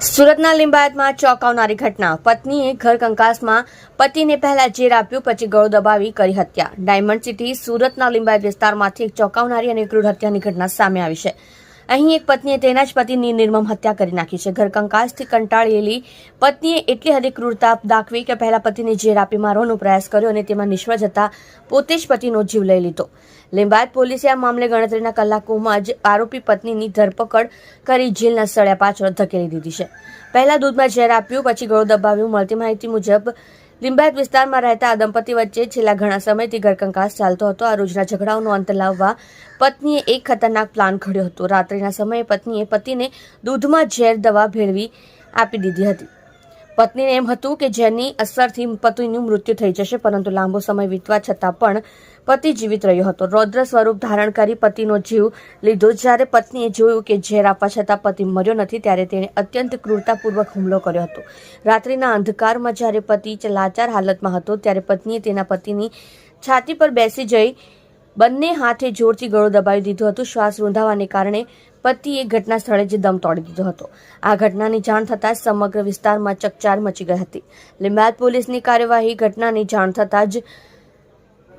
સુરતના લિંબાયતમાં ચોંકાવનારી ઘટના. પત્નીએ ઘર કંકાસમાં પતિને પહેલા ઝેર આપ્યું, પછી ગળો દબાવી કરી હત્યા. ડાયમંડ સિટી સુરતના લિંબાયત વિસ્તારમાંથી એક ચોંકાવનારી અને ક્રૂર હત્યાની ઘટના સામે આવી છે. અહીં એક પત્નીએ તેના જ પતિની નિર્મમ હત્યા કરી નાખી છે. ઘર કંકાસથી કંટાળેલી પત્નીએ એટલી હદે ક્રૂરતા દાખવી કે પહેલા પતિને ઝેર આપી મારવાનો પ્રયાસ કર્યો અને તેમાં નિષ્ફળ જતા પોતે જ પતિનો જીવ લઈ લીધો. લિંબાયત પોલીસે આ મામલે ગણતરીના કલાકોમાં જ આરોપી પત્નીની ધરપકડ કરી જેલના સળિયા પાછળ ધકેલી દીધી છે. પહેલા દૂધમાં ઝેર આપ્યું, પછી ગળો દબાવ્યું. મળતી માહિતી મુજબ લિંબાયત વિસ્તારમાં રહેતા આ દંપતી વચ્ચે છેલ્લા ઘણા સમયથી ઘરકંકાસ ચાલતો હતો. આ રોજના ઝઘડાઓનો અંત લાવવા પત્નીએ એક ખતરનાક પ્લાન ઘડ્યો હતો. રાત્રિના સમયે પત્નીએ પતિને દૂધમાં ઝેર દવા ભેળવી આપી દીધી હતી. પત્નીને એમ હતું કે જેની અસરથી પતિનું મૃત્યુ થઈ જશે, પરંતુ લાંબો સમય વીતવા છતાં પણ પતિ જીવિત રહ્યો હતો. રૌદ્ર સ્વરૂપ ધારણ કરી પતિનો જીવ લીધો. જ્યારે પત્નીએ જોયું કે ઝેર આપવા છતાં પતિ મર્યો નથી, ત્યારે તેણે અત્યંત ક્રૂરતાપૂર્વક હુમલો કર્યો હતો. રાત્રિના અંધકારમાં જ્યારે પતિ લાચાર હાલતમાં હતો, ત્યારે પત્નીએ તેના પતિની છાતી પર બેસી જઈ બંને હાથે જોરથી ગળો દબાવી દીધો હતો. શ્વાસ રૂંધાવાને કારણે પતિએ ઘટના સ્થળે જ દમ તોડી દીધો હતો. આ ઘટનાની જાણ થતાં જ સમગ્ર વિસ્તારમાં ચકચાર મચી ગઈ હતી. લિંબાયત પોલીસની કાર્યવાહી ઘટનાની જાણ થતાં જ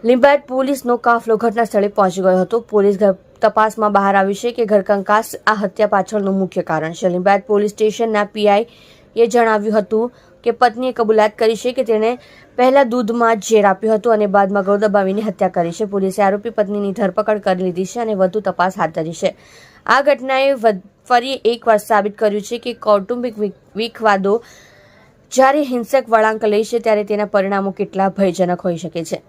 લિંબાયત પોલીસનો કાફલો ઘટના સ્થળે પહોંચી ગયો હતો. પોલીસ તપાસમાં બહાર આવ્યું છે કે ઘરકંકાસ આ હત્યા પાછળનું મુખ્ય કારણ છે. લિંબાયત પોલીસ સ્ટેશનના પીઆઈ એ જણાવ્યું હતું કે પત્નીએ કબૂલાત કરી છે કે તેણે પહેલા દૂધમાં ઝેર આપ્યું હતું અને બાદમાં ગળો દબાવીને હત્યા કરી છે. પોલીસે આરોપી પત્નીની ધરપકડ કરી લીધી છે અને વધુ તપાસ હાથ ધરી છે. આ ઘટનાએ ફરી એકવાર સાબિત કર્યું છે કે કૌટુંબિક વિખવાદો જ્યારે હિંસક વળાંક લે છે ત્યારે તેના પરિણામો કેટલા ભયજનક હોઈ શકે છે.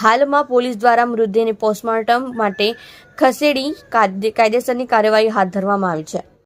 હાલમાં પોલીસ દ્વારા મૃતદેહને પોસ્ટમોર્ટમ માટે ખસેડી કાયદે- કાયદેસરની કાર્યવાહી હાથ ધરવામાં આવી છે.